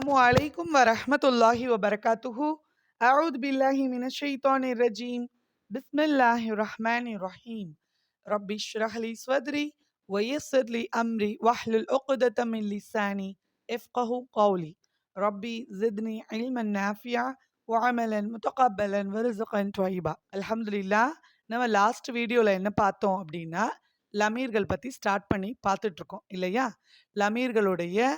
السلام عليكم ورحمة الله وبركاته أعوذ بالله من الشيطان الرجيم بسم الله الرحمن الرحيم ربي اشرح لي صدري ويسر لي أمري واحلل عقدة من لساني افقه قولي ربي زدني علما نافعا وعملا متقبلا ورزقا طيبا الحمد لله நம்ம லாஸ்ட் வீடியோவில் என்ன பார்த்தோம் அப்படின்னா லமீர்கள் பற்றி ஸ்டார்ட் பண்ணி பார்த்துட்ருக்கோம் இல்லையா லமீர்களுடைய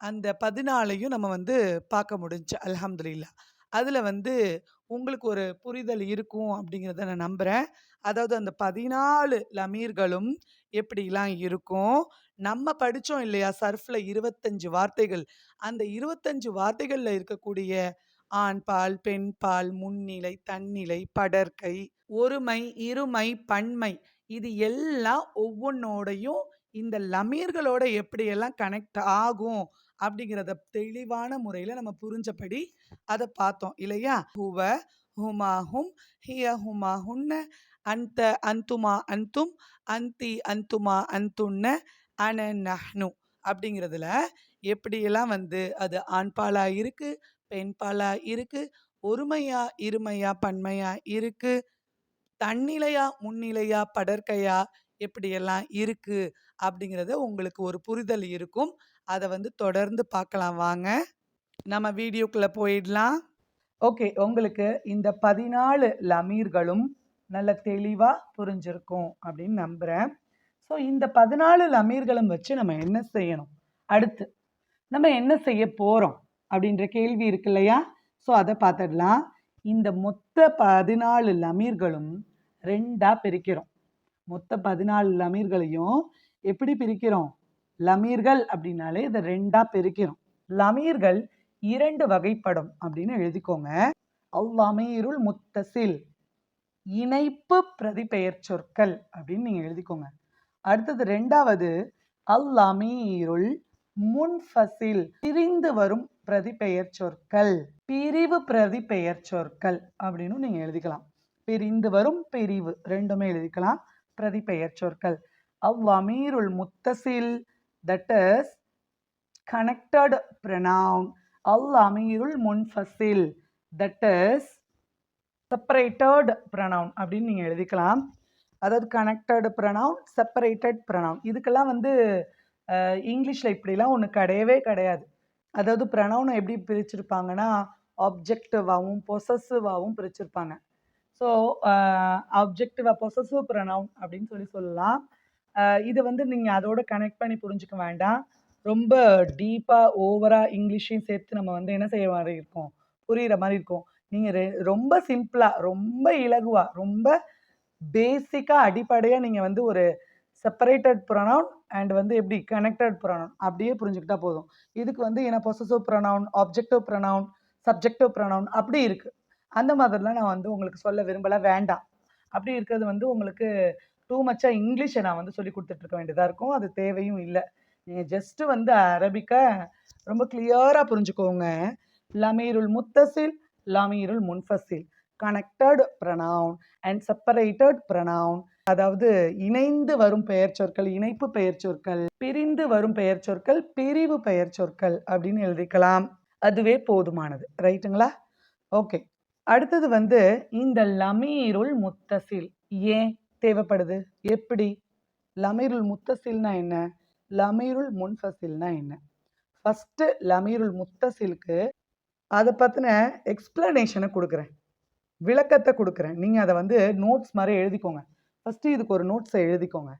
அந்த பதினாலையும் நம்ம வந்து பார்க்க முடிஞ்சுச்சு அல்ஹம்துலில்லா. அதில் வந்து உங்களுக்கு ஒரு புரிதல் இருக்கும் அப்படிங்கிறத நான் நம்புகிறேன் அதாவது அந்த பதினாலு லமீர்களும் எப்படிலாம் இருக்கும்? நம்ம படித்தோம் இல்லையா? சர்ஃபில் இருபத்தஞ்சு வார்த்தைகள். அந்த இருபத்தஞ்சு வார்த்தைகளில் இருக்கக்கூடிய ஆண் பால் பெண் பால் முன்னிலை தன்னிலை படர்க்கை ஒருமை இருமை பன்மை இது எல்லாம் ஒவ்வொன்றோடையும் இந்த லமீர்களோட எப்படியெல்லாம் கனெக்ட் ஆகும் அப்படிங்கிறத தெளிவான முறையில் நம்ம புரிஞ்சபடி அதை பார்த்தோம் இல்லையா? ஹுவ ஹுமா ஹும் ஹிய ஹுமா ஹுன்ன அந்த அந்துமா அந்தும் அந்தி அந்துமா அந்துன்ன அன நஹ்னு அப்படிங்கிறதுல எப்படியெல்லாம் வந்து அது ஆண்பாலாக இருக்குது பெண்பாலாக இருக்கு ஒருமையா இருமையா பன்மையா இருக்கு தன்னிலையா முன்னிலையா படற்கையா எப்படியெல்லாம் இருக்கு அப்படிங்கிறத உங்களுக்கு ஒரு புரிதல் இருக்கும். அதை வந்து தொடர்ந்து பார்க்கலாம் வாங்க. நம்ம வீடியோக்குள்ளே போயிடலாம். ஓகே. உங்களுக்கு இந்த பதினாலு லமீர்களும் நல்ல தெளிவாக புரிஞ்சிருக்கும் அப்படின்னு நம்புகிறேன் ஸோ இந்த பதினாலு லமீர்களும் வச்சு நம்ம என்ன செய்யணும்? அடுத்து நம்ம என்ன செய்ய போகிறோம் அப்படின்ற கேள்வி இருக்கு இல்லையா? ஸோ அதை பார்த்துடலாம் இந்த மொத்த பதினாலு லமீர்களும் ரெண்டாக பிரிக்கிறோம். மொத்த பதினாலு லமீர்களையும் எப்படி பிரிக்கிறோம்? லமீர்கள் அப்படின்னாலே இதை ரெண்டா பெருக்கிறோம் லமீர்கள் இரண்டு வகைப்படும் அப்படின்னு எழுதிக்கோங்க. அவ்வமீருள் முத்தசில் இணைப்பு பிரதிபெயர் சொற்கள் அப்படின்னு நீங்க எழுதிக்கோங்க. அடுத்தது ரெண்டாவது அல் முன்ஃபசில் பிரிந்து வரும் பிரதிபெயர் சொற்கள் பிரிவு பிரதிபெயர் சொற்கள் அப்படின்னு நீங்க எழுதிக்கலாம். பிரிந்து வரும் பிரிவு ரெண்டுமே எழுதிக்கலாம். பிரதிபெயர் சொற்கள். அவ்வமீருள் முத்தசில் தட் இஸ் கனெக்டட் ப்ரனவுன் அல் அமீருல் முன்ஃபசில் தட் இஸ் செப்பரேட்டட் ப்ரனவுன் அப்படின்னு நீங்கள் எழுதிக்கலாம். அதாவது கனெக்டட் ப்ரனவுன் செப்பரேட்டட் ப்ரனவுன் இதுக்கெல்லாம் வந்து இங்கிலீஷில் இப்படிலாம் ஒன்று கிடையவே கிடையாது. அதாவது ப்ரனவுனை எப்படி பிரிச்சிருப்பாங்கன்னா ஆப்ஜெக்டிவாகவும் பொசசிவாகவும் பிரிச்சிருப்பாங்க. ஸோ ஆப்ஜெக்டிவா பொசசிவ் ப்ரனவுன் அப்படின்னு சொல்லி சொல்லலாம். இது வந்து நீங்கள் அதோட கனெக்ட் பண்ணி புரிஞ்சுக்க வேண்டாம். ரொம்ப டீப்பாக ஓவராக இங்கிலீஷையும் சேர்த்து நம்ம வந்து என்ன செய்ய மாதிரி இருக்கும்? புரிகிற மாதிரி இருக்கும். நீங்கள் ரெ ரொம்ப சிம்பிளாக ரொம்ப இலகுவாக ரொம்ப பேசிக்காக அடிப்படையாக நீங்கள் வந்து ஒரு செப்பரேட்டட் ப்ரொனவுன் அண்ட் வந்து எப்படி கனெக்டட் ப்ரொனவுன் அப்படியே புரிஞ்சுக்கிட்டா போதும். இதுக்கு வந்து ஏன்னா possessive pronoun objective pronoun subjective pronoun அப்படி இருக்குது அந்த மாதிரிலாம் நான் வந்து உங்களுக்கு சொல்ல விரும்பலை வேண்டாம். அப்படி இருக்கிறது வந்து உங்களுக்கு டூ மச்சாக இங்கிலீஷை நான் வந்து சொல்லி கொடுத்துட்ருக்க வேண்டியதாக இருக்கும். அது தேவையும் இல்லை. நீங்கள் ஜஸ்ட்டு வந்து அரபிக்கை ரொம்ப கிளியராக புரிஞ்சுக்கோங்க. லமீருல் முத்தசில் லமீருல் முன்ஃபசில். Connected pronoun and separated pronoun அதாவது இணைந்து வரும் பெயர் சொற்கள் இணைப்பு பெயர் சொற்கள் பிரிந்து வரும் பெயர் சொற்கள் பிரிவு பெயர் சொற்கள் அப்படின்னு எழுதிக்கலாம். அதுவே போதுமானது. ரைட்டுங்களா ஓகே அடுத்தது வந்து இந்த லமீருள் முத்தசில். ஏன்? தேவைப்படுது? எப்படி? லமீருல் முத்தசில்னா என்ன? லமீருல் முன்ஃபசில்னா என்ன? ஃபஸ்ட்டு லமீருல் முத்தசிலுக்கு அதை பற்றின எக்ஸ்பிளனேஷனை கொடுக்குறேன். விளக்கத்தை கொடுக்குறேன். நீங்கள் அதை வந்து நோட்ஸ் மாதிரி எழுதிக்கோங்க. ஃபஸ்ட்டு இதுக்கு ஒரு நோட்ஸை எழுதிக்கோங்க.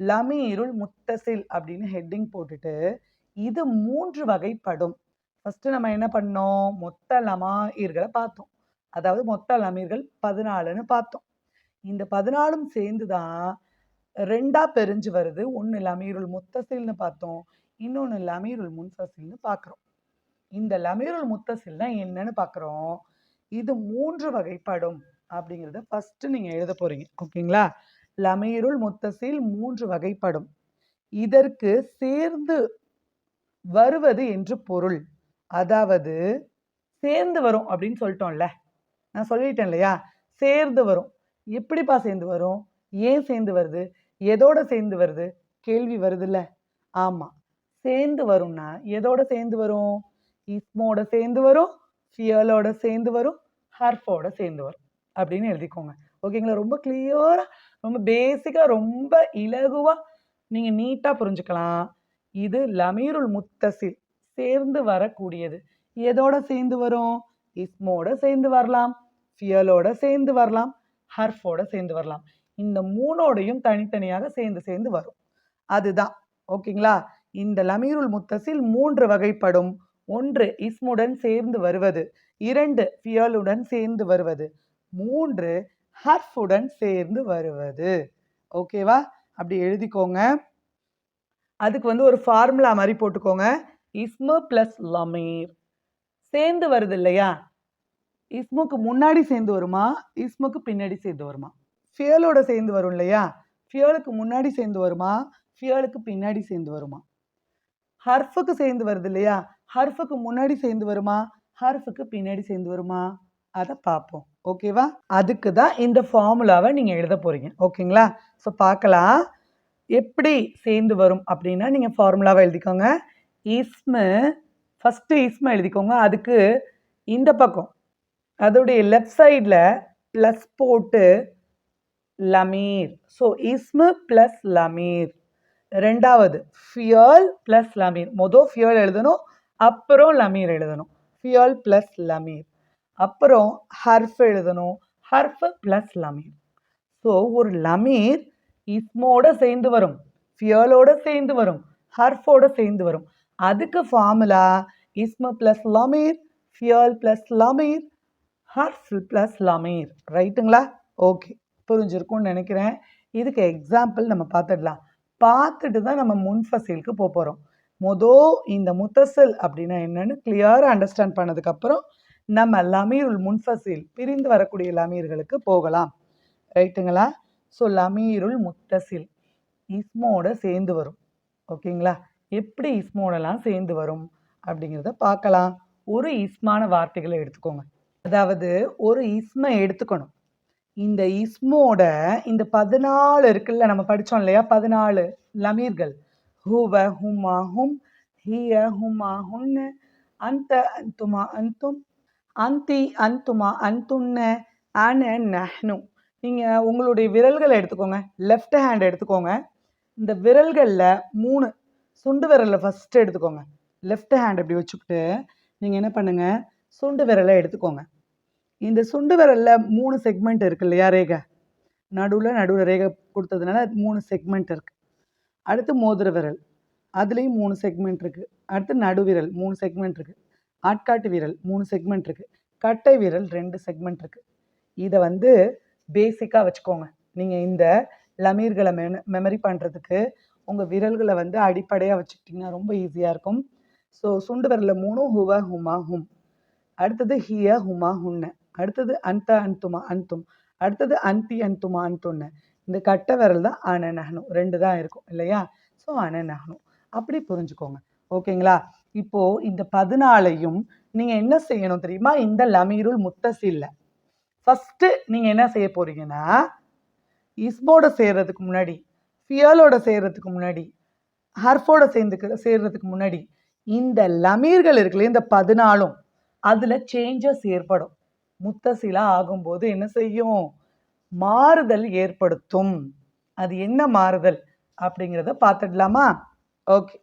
லமீருல் முத்தசில் அப்படின்னு ஹெட்டிங் போட்டுட்டு இது மூன்று வகைப்படும். ஃபஸ்ட்டு நம்ம என்ன பண்ணோம்? மொத்த லமாயிர்களை பார்த்தோம். அதாவது மொத்த லமீர்கள் பதினாலுன்னு பார்த்தோம். இந்த பதினாலும் சேர்ந்து தான் ரெண்டாக பிரிஞ்சு வருது. ஒன்று லமீருள் முத்தசில்னு பார்த்தோம். இன்னொன்று லமீருல் முன்சசில்னு பார்க்குறோம். இந்த லமீருள் முத்தசில்னா என்னன்னு பார்க்குறோம். இது மூன்று வகைப்படும் அப்படிங்கிறத ஃபஸ்ட்டு நீங்கள் எழுத போகிறீங்க ஓகேங்களா? லமீருள் முத்தசில் மூன்று வகைப்படும். இதற்கு சேர்ந்து வருவது என்று பொருள். அதாவது சேர்ந்து வரும் அப்படின்னு சொல்லிட்டோம்ல. நான் சொல்லிட்டேன் இல்லையா? சேர்ந்து வரும். எப்படிப்பா சேர்ந்து வரும்? ஏன் சேர்ந்து வருது? எதோட சேர்ந்து வருது? கேள்வி வருதுல்ல. ஆமாம் சேர்ந்து வரும்னா எதோட சேர்ந்து வரும்? இஸ்மோட சேர்ந்து வரும் ஃபியலோட சேர்ந்து வரும் ஹர்ஃபோட சேர்ந்து வரும். அப்படின்னு எழுதிக்கோங்க. ஓகேங்களா? ரொம்ப கிளியராக ரொம்ப பேசிக்காக ரொம்ப இலகுவாக நீங்கள் நீட்டாக புரிஞ்சுக்கலாம். இது லமீருல் முத்தசில் சேர்ந்து வரக்கூடியது. எதோட சேர்ந்து வரும்? இஸ்மோட சேர்ந்து வரலாம் ஃபியலோட சேர்ந்து வரலாம் ஹர்ஃபோட சேர்ந்து வரலாம். இந்த மூணோடையும் தனித்தனியாக சேர்ந்து சேர்ந்து வரும். அதுதான். ஓகேங்களா? இந்த லமீருல் முத்தசில் மூன்று வகைப்படும். ஒன்று இஸ்முடன் சேர்ந்து வருவது. இரண்டு ஃபியலுடன் சேர்ந்து வருவது. மூன்று ஹர்ஃபுடன் சேர்ந்து வருவது. ஓகேவா? அப்படி எழுதிக்கோங்க. அதுக்கு வந்து ஒரு ஃபார்முலா மாதிரி போட்டுக்கோங்க. இஸ்மு ப்ளஸ் லமீர். சேர்ந்து வருது இல்லையா? இஸ்முக்கு முன்னாடி சேர்ந்து வருமா? இஸ்முக்கு பின்னாடி சேர்ந்து வருமா? ஃபியலோட சேர்ந்து வரும் இல்லையா? ஃபியலுக்கு முன்னாடி சேர்ந்து வருமா? ஃபியலுக்கு பின்னாடி சேர்ந்து வருமா? ஹர்ஃபுக்கு சேர்ந்து வருது இல்லையா? ஹர்ஃபுக்கு முன்னாடி சேர்ந்து வருமா? ஹர்ஃபுக்கு பின்னாடி சேர்ந்து வருமா? அதை பார்ப்போம் ஓகேவா அதுக்கு தான் இந்த ஃபார்முலாவை நீங்கள் எழுத போகிறீங்க ஓகேங்களா ஸோ பார்க்கலாம் எப்படி சேர்ந்து வரும் அப்படின்னா நீங்கள் ஃபார்முலாவை எழுதிக்கோங்க. இஸ்மு ஃபஸ்ட்டு இஸ்மு எழுதிக்கோங்க. அதுக்கு இந்த பக்கம். அதோடைய லெஃப்ட் சைடில் ப்ளஸ் போட்டு லமீர் ஸோ இஸ்மு ப்ளஸ் லமீர் ரெண்டாவது ஃபியல் ப்ளஸ் லமீர் மொதல் ஃபியல் எழுதணும் அப்புறம் லமீர் எழுதணும். ஃபியல் ப்ளஸ் லமீர் அப்புறம் ஹர்ஃப் எழுதணும். ஹர்ஃப் ப்ளஸ் லமீர் ஸோ ஒரு லமீர் இஸ்மோட சேர்ந்து வரும். ஃபியலோட சேர்ந்து வரும். ஹர்ஃபோட சேர்ந்து வரும். அதுக்கு ஃபார்முலா இஸ்மு ப்ளஸ் லமீர் ஃபியல் ப்ளஸ் லமீர் ஹார்ட்ஃபுல் ப்ளஸ் லமீர் ரைட்டுங்களா ஓகே புரிஞ்சிருக்கும்னு நினைக்கிறேன். இதுக்கு எக்ஸாம்பிள் நம்ம பார்த்துடலாம். பார்த்துட்டு தான் நம்ம முன்ஃபசீலுக்கு போக போகிறோம் மொதல் இந்த முத்தசல் அப்படின்னா என்னன்னு கிளியராக அண்டர்ஸ்டாண்ட் பண்ணதுக்கப்புறம் நம்ம லமீருல் முன்ஃபசீல் பிரிந்து வரக்கூடிய லமீர்களுக்கு போகலாம். ரைட்டுங்களா ஸோ லமீருல் முத்தசில் இஸ்மோட சேர்ந்து வரும். ஓகேங்களா எப்படி இஸ்மோடெல்லாம் சேர்ந்து வரும் அப்படிங்கிறத பார்க்கலாம். ஒரு இஸ்மான வார்த்தைகளை எடுத்துக்கோங்க. அதாவது ஒரு இஸ்மை எடுத்துக்கணும். இந்த இஸ்மோட இந்த பதினாலு இருக்குல்ல நம்ம படித்தோம் இல்லையா? பதினாலு லமீர்கள். ஹுவ ஹுமா ஹும் ஹிய ஹுமா ஹுன்னு அந்த அந்துமா அந்தும் அந்தி அந்துமா அந்துன்னு அன நஹ்னு. நீங்கள் உங்களுடைய விரல்களை எடுத்துக்கோங்க. லெஃப்ட் ஹேண்ட் எடுத்துக்கோங்க. இந்த விரல்களில் மூணு சுண்டு விரலை ஃபஸ்ட்டு எடுத்துக்கோங்க. லெஃப்ட் ஹேண்ட் இப்படி வச்சுக்கிட்டு நீங்கள் என்ன பண்ணுங்கள் சுண்டு விரலை எடுத்துக்கோங்க. இந்த சுண்டு விரலில் மூணு செக்மெண்ட் இருக்கு இல்லையா ரேகை? நடுவில் நடுவில் ரேகை கொடுத்ததுனால மூணு செக்மெண்ட் இருக்குது அடுத்து மோதிர விரல். அதுலேயும் மூணு செக்மெண்ட் இருக்குது அடுத்து நடுவிரல் மூணு செக்மெண்ட் இருக்குது ஆட்காட்டு விரல் மூணு செக்மெண்ட் இருக்குது கட்டை விரல் ரெண்டு செக்மெண்ட் இருக்குது இதை வந்து பேசிக்காக வச்சுக்கோங்க. நீங்கள் இந்த லமீர்களை மென மெமரி பண்ணுறதுக்கு உங்கள் விரல்களை வந்து அடிப்படையாக வச்சுக்கிட்டிங்கன்னா ரொம்ப ஈஸியாக இருக்கும். ஸோ சுண்டு விரலில் மூணும் ஹுவ ஹுமா ஹும். அடுத்தது ஹிய ஹுமா ஹுன்ன. அடுத்தது அந்த அன்துமா அன்தும். அடுத்தது அந்தி அன்துமா அன்துன்னு. இந்த கட்ட விரல் தான் அனநகனும் ரெண்டு தான் இருக்கும் இல்லையா? ஸோ அனநகனும் அப்படி புரிஞ்சுக்கோங்க. ஓகேங்களா? இப்போ இந்த பதினாலையும் நீங்கள் என்ன செய்யணும் தெரியுமா? இந்த லமீருல் முத்தசில்ல. ஃபஸ்ட்டு நீங்கள் என்ன செய்ய போறீங்கன்னா இஸ்மோட சேர்றதுக்கு முன்னாடி ஃபியலோட சேர்றதுக்கு முன்னாடி ஹர்ஃபோட சேர்ந்துக்கு சேர்றதுக்கு முன்னாடி இந்த லமீர்கள் இருக்குல்ல இந்த பதினாலும் அதில் சேஞ்சஸ் ஏற்படும். முத்தசிலா ஆகும்போது என்ன செய்யும்? மாறுதல் ஏற்படுத்தும். அது என்ன மாறுதல் அப்படிங்கிறத பார்த்துடலாமா? ஓகே.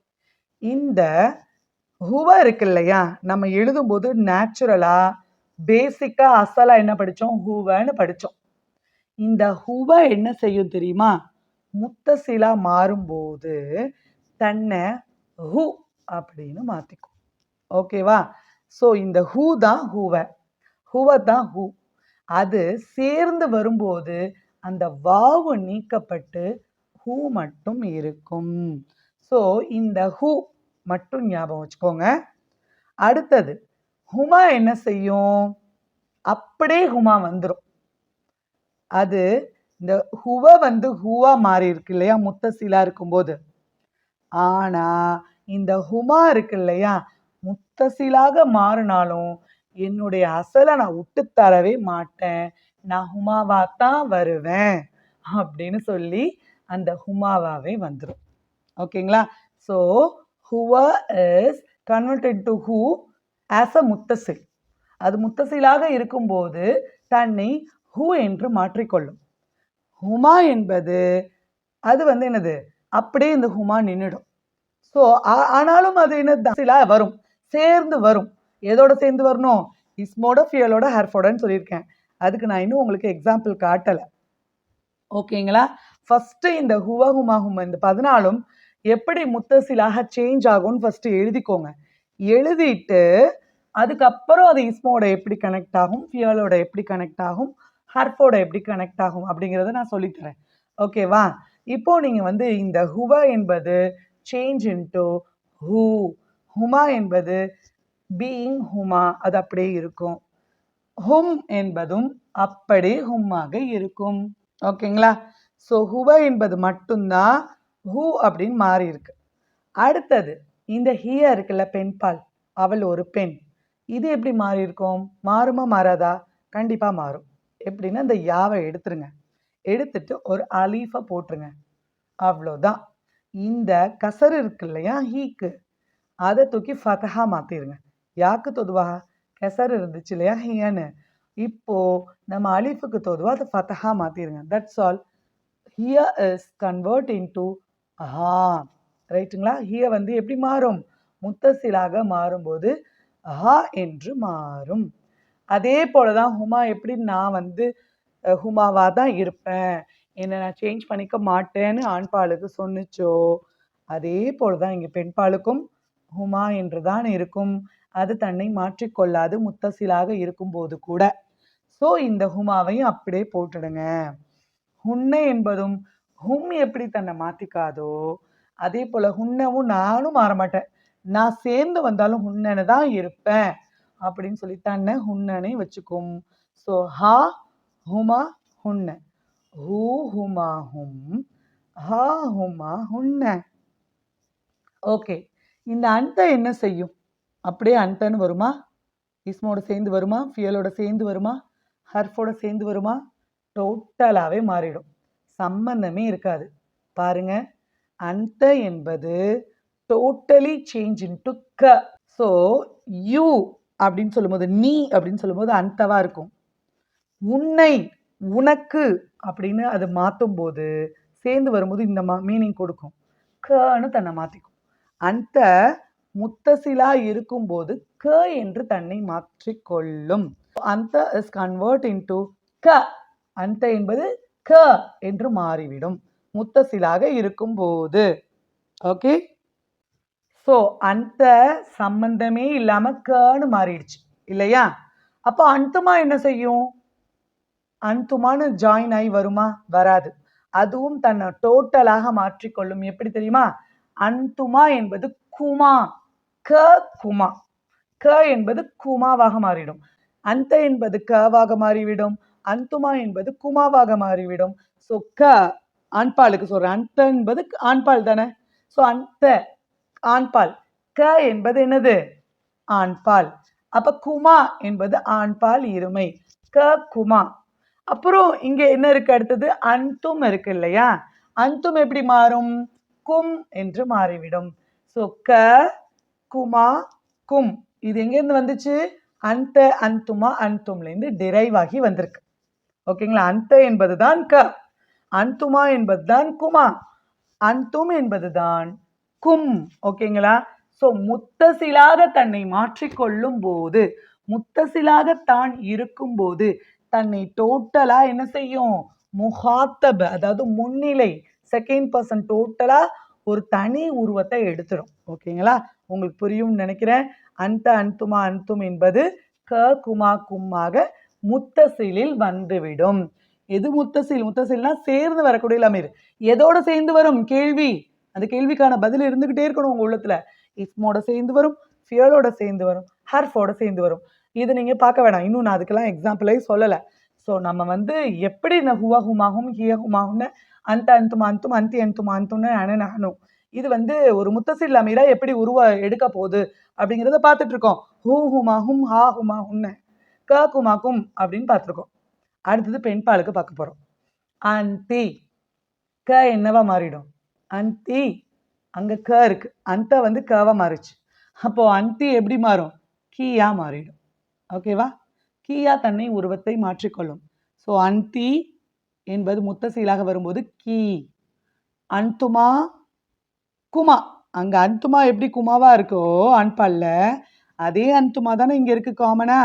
இந்த ஹுவ இருக்கு இல்லையா? நம்ம எழுதும்போது நேச்சுரலாக பேசிக்காக அசலாக என்ன படித்தோம்? ஹூவன்னு படித்தோம். இந்த ஹுவ என்ன செய்யும் தெரியுமா? முத்தசிலா மாறும்போது தன்னை ஹூ அப்படின்னு மாற்றிக்கும் ஓகேவா? ஸோ இந்த ஹூ தான் ஹூவை. ஹுவ தான் ஹூ. அது சேர்ந்து வரும்போது அந்த வாவு நீக்கப்பட்டு ஹூ மட்டும் இருக்கும். ஸோ இந்த ஹூ மட்டும் ஞாபகம் வச்சுக்கோங்க. அடுத்தது ஹுமா என்ன செய்யும்? அப்படியே ஹுமா வந்துடும் அது இந்த ஹுவ வந்து ஹூவா மாறி இருக்கு இல்லையா? முத்தசீலா இருக்கும்போது. ஆனா இந்த ஹுமா இருக்கு இல்லையா? முத்தசிலாக மாறினாலும் என்னுடைய அசலை நான் விட்டு தரவே மாட்டேன். நான் ஹுமாவா தான் வருவேன் அப்படின்னு சொல்லி அந்த ஹுமாவாவே வந்துடும் ஓகேங்களா? ஸோ ஹுவா இஸ் கன்வெர்டட் டு ஹூ ஆஸ் அ முத்தசில். அது முத்தசிலாக இருக்கும்போது தன்னை ஹூ என்று மாற்றிக்கொள்ளும். ஹுமா என்பது அது வந்து என்னது? அப்படியே இந்த ஹுமா நின்றுடும் ஸோ ஆனாலும் அது என்ன? தசிலா வரும். சேர்ந்து வரும். எதோட சேர்ந்து வரணும்? இஸ்மோட ஃபியலோட ஹர்ஃபோடன்னு சொல்லியிருக்கேன். அதுக்கு நான் இன்னும் உங்களுக்கு எக்ஸாம்பிள் காட்டலை. ஓகேங்களா? ஃபஸ்ட்டு இந்த ஹுவா ஹுமா ஹுமா இந்த பதினாலும் எப்படி முத்தசிலாக சேஞ்ச் ஆகும்னு ஃபஸ்ட்டு எழுதிக்கோங்க. எழுதிட்டு அதுக்கப்புறம் அது இஸ்மோட எப்படி கனெக்ட் ஆகும்? ஃபியலோட எப்படி கனெக்ட் ஆகும்? ஹர்ஃபோட எப்படி கனெக்ட் ஆகும்? அப்படிங்கிறத நான் சொல்லித்தரேன் ஓகேவா? இப்போ நீங்கள் வந்து இந்த ஹுவ என்பது சேஞ்ச் இன்டு ஹூ ஹுமா என்பது பீயிங் ஹுமா அது அப்படியே இருக்கும். ஹும் என்பதும் அப்படி ஹும்மாக இருக்கும். ஓகேங்களா ஸோ ஹுவ என்பது மட்டும்தான் ஹூ அப்படின்னு மாறி இருக்கு. அடுத்தது இந்த ஹியா இருக்குல்ல பெண்பால். அவள் ஒரு பெண். இது எப்படி மாறி இருக்கும்? மாறுமா மாறாதா? கண்டிப்பாக மாறும். எப்படின்னா இந்த யாவை எடுத்துருங்க. எடுத்துட்டு ஒரு அலீஃபை போட்டுருங்க. அவ்வளோதான். இந்த கசரு இருக்கு இல்லையா ஹீக்கு அதை தூக்கி ஃபதஹா மாற்றிடுங்க யாக்கு தொதுவாக கெசர் இருந்துச்சு இல்லையா? ஹியன்னு இப்போ நம்ம அலிஃபுக்கு தொதுவாக அதை ஃபதஹா மாற்றிடுங்க தட்ஸ் ஆல் ஹிய இஸ் கன்வெர்ட் இன் டு ஹா ரைட்டுங்களா ஹிய வந்து எப்படி மாறும்? முத்தசிலாக மாறும்போது ஹா என்று மாறும். அதே போல தான் ஹுமா எப்படி நான் வந்து ஹுமாவாக தான் இருப்பேன். என்னை நான் சேஞ்ச் பண்ணிக்க மாட்டேன்னு ஆண்பாளுக்கு சொன்னிச்சோ? அதே போல தான் இங்கே பெண்பாளுக்கும் ஹுமா என்று தான் இருக்கும். அது தன்னை மாற்றிக்கொள்ளாது முத்தசிலாக இருக்கும்போது கூட. ஸோ இந்த ஹுமாவையும் அப்படியே போட்டுடுங்க. ஹுன்னை என்பதும் ஹும் எப்படி தன்னை மாற்றிக்காதோ அதே போல் ஹுன்னவும் நானும் மாற மாட்டேன் நான் சேர்ந்து வந்தாலும் ஹுன்னனு தான் இருப்பேன் அப்படின்னு சொல்லி தன்னை ஹுன்னனை வச்சுக்கும். ஸோ ஹா ஹுமா ஹுன்ன. ஹூ ஹுமா ஹும். ஹா ஹுமா ஹுன்ன. ஓகே. இந்த அந்த என்ன செய்யும்? அப்படியே அன்டன்னு வருமா? இஸ்மோட சேர்ந்து வருமா? ஃபியலோட சேர்ந்து வருமா? ஹர்ஃபோட சேர்ந்து வருமா? டோட்டலாகவே மாறிடும். சம்பந்தமே இருக்காது. பாருங்க. அந்த என்பது டோட்டலி சேஞ்ச் இன்டு க. ஸோ யூ அப்படின்னு சொல்லும்போது நீ அப்படின்னு சொல்லும்போது அந்தவா இருக்கும். உன்னை உனக்கு அப்படின்னு அது மாற்றும் போது சேர்ந்து வரும்போது இந்த மா மீனிங் கொடுக்கும். கன்னு தன்னை மாற்றிக்கும் அந்த முத்தசிலா இருக்கும்போது க என்று தன்னை மாற்றிக்கொள்ளும். அந்த இஸ் கன்வெர்ட் இன்டு க. அந்த என்பது க என்று மாறிவிடும். முத்தசிலாக இருக்கும்போது. ஓகே ஸோ அந்த சம்பந்தமே இல்லாம கன்னு மாறிடுச்சு. இல்லையா? அப்போ அந்துமா என்ன செய்யும்? அந்துமான்னு ஜாயின் ஆகி வருமா? வராது. அதுவும் தன்னை டோட்டலாக மாற்றிக்கொள்ளும். எப்படி தெரியுமா? அந்துமா என்பது குமா. க குமா. க என்பது குமாவாக மாறிடும் அந்த என்பது கவாக மாறிவிடும். அந்துமா என்பது குமாவாக மாறிவிடும். ஸோ க ஆண்பாலுக்கு சொல்கிறேன் அந்த என்பது ஆண்பால் தானே? ஸோ அந்த ஆண்பால். க என்பது என்னது? ஆண்பால். அப்ப குமா என்பது ஆண்பால் இருமை. க குமா. அப்புறம் இங்கே என்ன இருக்கு அடுத்தது? அந்தும் இருக்கு இல்லையா? அந்தும் எப்படி மாறும்? கும் என்று மாறிவிடும். ஸோ க குமா கும். இது எங்கேருந்து வந்துச்சு? அந்த அந்துமா அந்தும்லேருந்து டிரைவ் ஆகி வந்திருக்கு. ஓகேங்களா? அந்த என்பது தான் க. அந்துமா என்பது தான் குமா. அந்தும் என்பது தான் கும். ஓகேங்களா? ஸோ முத்தசிலாக தன்னை மாற்றிக்கொள்ளும் போது முத்தசிலாக தான் இருக்கும்போது தன்னை டோட்டலாக என்ன செய்யும்? முகாத்தப அதாவது முன்னிலை செகண்ட் பர்சன் டோட்டலாக ஒரு தனி உருவத்தை எடுத்துடும் ஓகேங்களா? உங்களுக்கு புரியும்னு நினைக்கிறேன். அந்த அந்துமா அந்தும் என்பது க குமா கும்மாக முத்தசிலில் வந்துவிடும். எது முத்தசில்? முத்தசில்னா சேர்ந்து வரக்கூடிய அமீர் எதோட சேர்ந்து வரும்? கேள்வி. அந்த கேள்விக்கான பதில் இருந்துகிட்டே இருக்கணும் உங்க உள்ளத்துல. இஃப்மோட சேர்ந்து வரும் ஃபியலோட சேர்ந்து வரும் ஹர்ஃபோட சேர்ந்து வரும். இது நீங்க பார்க்க வேணாம். இன்னும் நான் அதுக்கெல்லாம் எக்ஸாம்பிளே சொல்லலை. ஸோ நம்ம வந்து எப்படி இந்த ஹுவா ஹுமாகும் ஹிய ஹுமாகும்னு அந்த அந்துமா அந்தும் அந்தி அந்துமா அந்தும்னு அனனும் இது வந்து ஒரு முத்தசில் அமீரா எப்படி உருவ எடுக்க போகுது அப்படிங்கிறத பார்த்துட்டு இருக்கோம் ஹூ ஹுமா ஹும் ஹா ஹுமா ஹுன்ன க குமா கும் அப்படின்னு பார்த்துருக்கோம். அடுத்தது பெண்பாலுக்கு பார்க்க போகிறோம் அந்தி க என்னவா மாறிடும்? அந்தி அங்கே க இருக்கு. அந்த வந்து கவா மாறுச்சு. அப்போ அந்தி எப்படி மாறும்? கீயா மாறிடும். ஓகேவா கீயா தன்னை உருவத்தை மாற்றிக்கொள்ளும். ஸோ அந்தி என்பது முத்தசீலாக வரும்போது கீ. அந்துமா குமா. அங்க அந்துமா எப்படி குமாவா இருக்கோ அன்பால்ல அதே அந்துமா தானே இங்க இருக்கு காமனா?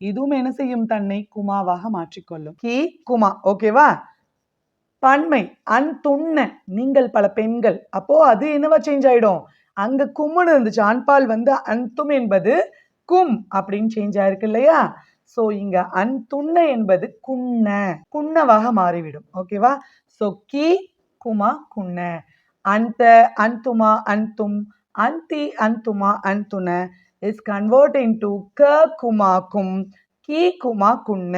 இதுவும் என்ன செய்யும் தன்னை குமாவாக மாற்றிக்கொள்ளும். கி. குமா. ஓகேவா பன்மை. அன்துண்ண நீங்கள் பல பெண்கள். அப்போ அது என்னவா சேஞ்ச் ஆயிடும்? அங்க கும்முன்னு இருந்துச்சு. ஆண்பால் வந்து அன்தும் என்பது கும் அப்படின்னு சேஞ்ச் ஆயிருக்கு இல்லையா? ஸோ இங்க அன்துண்ண என்பது குண்ண குண்ணவாக மாறிவிடும். ஓகேவா ஸோ கி. குமா குண்ண அந்த அந்துமா அந்தும் அந்தி அந்துமா அந்துன இஸ் கன்வெர்ட் இன்டு க குமா கும் கி குமா குண்ண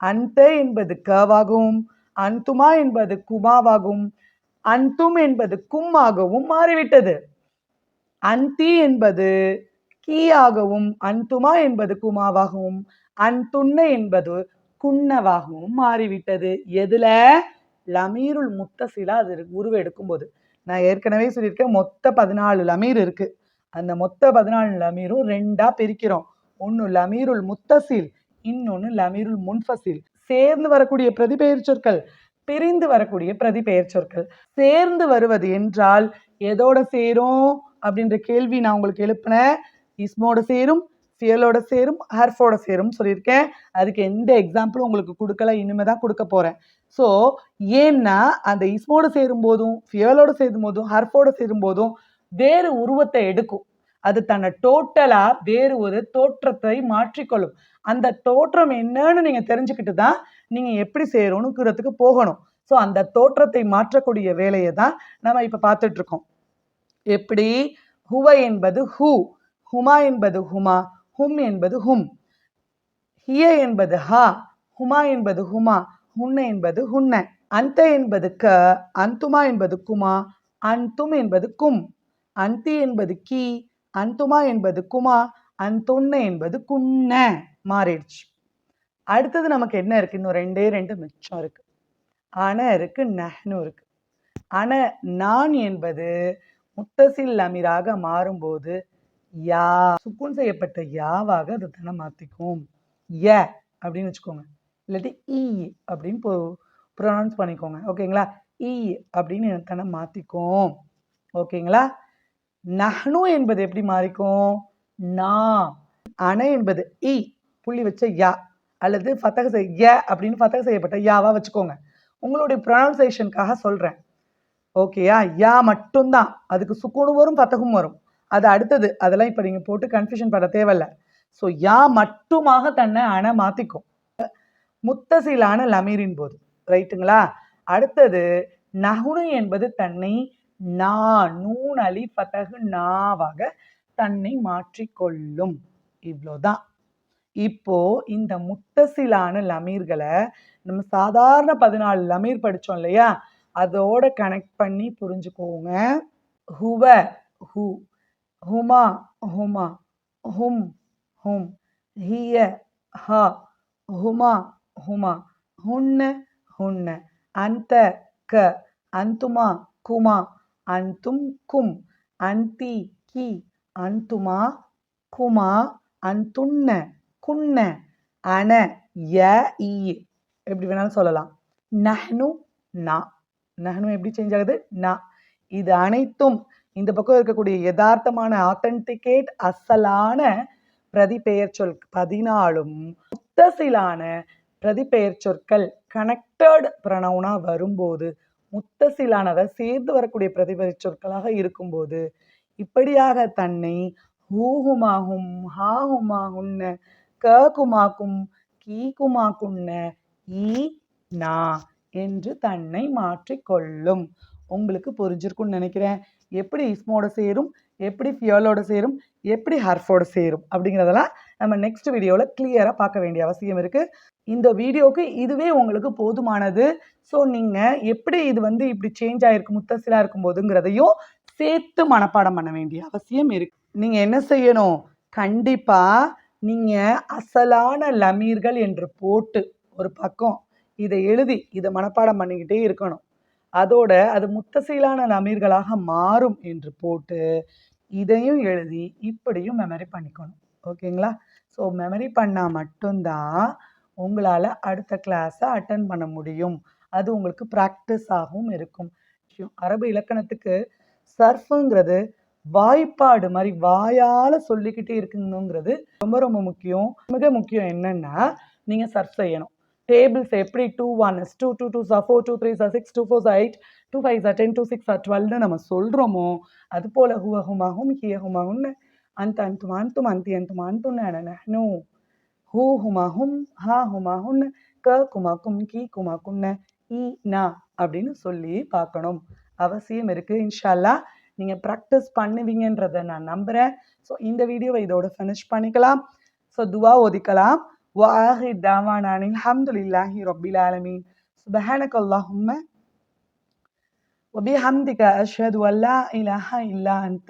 அந்த என்பது கவாகவும் அந்துமா என்பது குமாவாகவும் அந்தும் என்பது கும்மாகவும் மாறிவிட்டது. அந்தி என்பது கீயாகவும் அந்துமா என்பது குமாவாகவும் அன்துண்ண என்பது குன்னவாகவும் மாறிவிட்டது. எதுல? லமீருல் முத்தசிலா அது உருவெடுக்கும் போது நான் ஏற்கனவே சொல்லியிருக்கேன் மொத்த பதினாலு லமீர் இருக்கு. அந்த மொத்த பதினாலு லமீரும் ரெண்டா பிரிக்கிறோம். ஒன்று லமீருல் முத்தசில் இன்னொன்று லமீருல் முன்ஃபசில் சேர்ந்து வரக்கூடிய பிரதிபெயர் சொற்கள் பிரிந்து வரக்கூடிய பிரதிபெயர் சொற்கள். சேர்ந்து வருவது என்றால் எதோட சேரும்? அப்படின்ற கேள்வி நான் உங்களுக்கு எழுப்பினேன். இஸ்மோட சேரும் ஃபியலோட சேரும் ஹர்ஃபோட சேரும் சொல்லியிருக்கேன். அதுக்கு எந்த எக்ஸாம்பிளும் உங்களுக்கு கொடுக்கல இனிமே தான் கொடுக்க போறேன். ஸோ ஏன்னா அந்த இஸ்மோடு சேரும் போதும் ஃபியலோடு சேரும் போதும் ஹர்ஃபோட சேரும் போதும் வேறு உருவத்தை எடுக்கும். அது தன்னை டோட்டலாக வேறு ஒரு தோற்றத்தை மாற்றிக்கொள்ளும். அந்த தோற்றம் என்னன்னு நீங்கள் தெரிஞ்சுக்கிட்டு தான் நீங்கள் எப்படி சேரணுங்கிறதுக்கு போகணும். ஸோ அந்த தோற்றத்தை மாற்றக்கூடிய வேலையை தான் நம்ம இப்போ பார்த்துட்ருக்கோம். எப்படி? ஹுவ என்பது ஹூ ஹுமா என்பது ஹுமா ஹும் என்பது ஹும். ஹிய என்பது ஹா ஹுமா என்பது ஹுமா. ஹுன்ன என்பது ஹுன்ன அந்த என்பது க அந்துமா என்பது குமா அந்தும் என்பது கும். அந்தி என்பது கி அந்துமா என்பது குமா அந்தொன்ன என்பது குன்ன. மாறிடுச்சு. அடுத்தது நமக்கு என்ன இருக்கு? இன்னும் ரெண்டே ரெண்டு மிச்சம் இருக்கு. அண இருக்கு நஹ்னு இருக்கு. அண நான் என்பது முத்தசில் அமீராக மாறும்போது யா சுக்குன் செய்யப்பட்ட யாவாக அது தனம் மாத்திக்கும். ய அப்படின்னு வச்சுக்கோங்க. இல்லாட்டி இ அப்படின்னு ப்ரொனவுன்ஸ் பண்ணிக்கோங்க. ஓகேங்களா? இ அப்படின்னு தன்னை மாற்றிக்கும் ஓகேங்களா? நஹ்னு என்பது எப்படி மாறிக்கும்? நா. அணை என்பது இ புள்ளி வச்ச யா. அல்லது ஃபத்தக செய் ய அப்படின்னு ஃபத்தக செய்யப்பட்ட யாவா வச்சுக்கோங்க. உங்களுடைய ப்ரொனவுன்சேஷனுக்காக சொல்கிறேன் ஓகேயா? யா மட்டும்தான். அதுக்கு சுக்குனும் வரும் பத்தகம் வரும். அது அடுத்தது. அதெல்லாம் இப்போ நீங்கள் போட்டு கன்ஃபியூஷன் பண்ண தேவையில்ல. ஸோ யா மட்டுமாக தன்னை அணை மாற்றிக்கும் முத்தசிலான லமீரின் போது. ரைட்டுங்களா அடுத்தது நகுனு என்பது தன்னை நா நூன் அலி பத்தகு நாவாக தன்னை மாற்றிக்கொள்ளும். இவ்வளோதான். இப்போ இந்த முத்தசிலான லமீர்களை நம்ம சாதாரண பதினாலு லமீர் படித்தோம் இல்லையா? அதோட கனெக்ட் பண்ணி புரிஞ்சுக்கோங்க. ஹுவ ஹு ஹுமா ஹுமா ஹும் ஹும் ஹிய ஹ ஹுமா ஹுமா ஹுன்ன ஹுன்ன அந்த க அந்துமா குமா அந்தும் கும் அந்தி கி அந்துமா குமா அந்துண்ண குண்ண அன ய இ எப்படி வேணாலும் சொல்லலாம் நஹ்னு நா நஹ்னு எப்படி சேஞ்ச் ஆகுது நா இது அனைத்தும் இந்த பக்கம் இருக்கக்கூடிய யதார்த்தமான ஆத்தன்டிகேட் அசலான பிரதிபெயர் சொல் பதினாலும் முத்தசிலான பிரதிபெயர் சொற்கள் கனெக்டட் ப்ரனவுனா வரும்போது முத்தசிலானதை சேர்ந்து வரக்கூடிய பிரதிபெயர் சொற்களாக இருக்கும்போது இப்படியாக தன்னை ஹூஹுமாகும் ஹாகுமாகுன்னு ககுமாக்கும் கீகுமாக்குன்னு ஈ நா என்று தன்னை மாற்றிக்கொள்ளும் உங்களுக்கு புரிஞ்சிருக்கும்னு நினைக்கிறேன். எப்படி இஸ்மோட சேரும் எப்படி ஃபியோலோட சேரும் எப்படி ஹர்ஃபோட சேரும் அப்படிங்கிறதெல்லாம் நம்ம நெக்ஸ்ட் வீடியோவில் கிளியராக பார்க்க வேண்டிய அவசியம் இருக்குது இந்த வீடியோவுக்கு இதுவே உங்களுக்கு போதுமானது. ஸோ நீங்கள் எப்படி இது வந்து இப்படி சேஞ்ச் ஆகிருக்கு முத்தசிலாக இருக்கும்போதுங்கிறதையும் சேர்த்து மனப்பாடம் பண்ண வேண்டிய அவசியம் இருக்கு. நீங்கள் என்ன செய்யணும்? கண்டிப்பாக நீங்கள் அசலான லமீர்கள் என்று போட்டு ஒரு பக்கம் இதை எழுதி இதை மனப்பாடம் பண்ணிக்கிட்டே இருக்கணும். அதோட அது முத்தசீலான லமீர்களாக மாறும் என்று போட்டு இதையும் எழுதி இப்படியும் மெமரி பண்ணிக்கணும். ஓகேங்களா? ஸோ மெமரி பண்ணால் மட்டும்தான் உங்களால் அடுத்த கிளாஸை அட்டன் பண்ண முடியும். அது உங்களுக்கு ப்ராக்டிஸ் ஆகவும் இருக்கும். அரபு இலக்கணத்துக்கு சர்ஃபுங்கிறது வாய்ப்பாடு மாதிரி வாயால் சொல்லிக்கிட்டே இருக்கணுங்கிறது ரொம்ப ரொம்ப முக்கியம். மிக முக்கியம் என்னென்னா நீங்கள் சர்ஃப் செய்யணும். டேபிள்ஸ் எப்படி two one is two two two சா ஃபோர் டூ த்ரீ சா சிக்ஸ் டூ ஃபோர் சா எயிட் டூ ஃபைவ் சா டென் டூ சிக்ஸ் சா டுவெல்னு நம்ம சொல்கிறோமோ அது போல் ஹுவ ஹுமாகும் ஹிய ஹுமாகுன்னு அந்த அந்தும் அந்தும் அந்தி அந்தும் அந்துன்னு நனு ஹூ ஹுமாஹும் ஹா ஹுமாஹுன்னு க குமாக்கும் கி குமாக்குன்னு ஈ நா அப்படின்னு சொல்லி பார்க்கணும் அவசியம் இருக்குது இன்ஷால்லா நீங்கள் ப்ராக்டிஸ் பண்ணுவீங்கன்றதை நான் நம்புகிறேன் ஸோ இந்த வீடியோவை இதோட ஃபினிஷ் பண்ணிக்கலாம் ஸோ துவா ஒதுக்கலாம் وآخر دعوانا أن الحمد لله رب العالمين سبحانك اللهم وبحمدك أشهد أن لا إله إلا أنت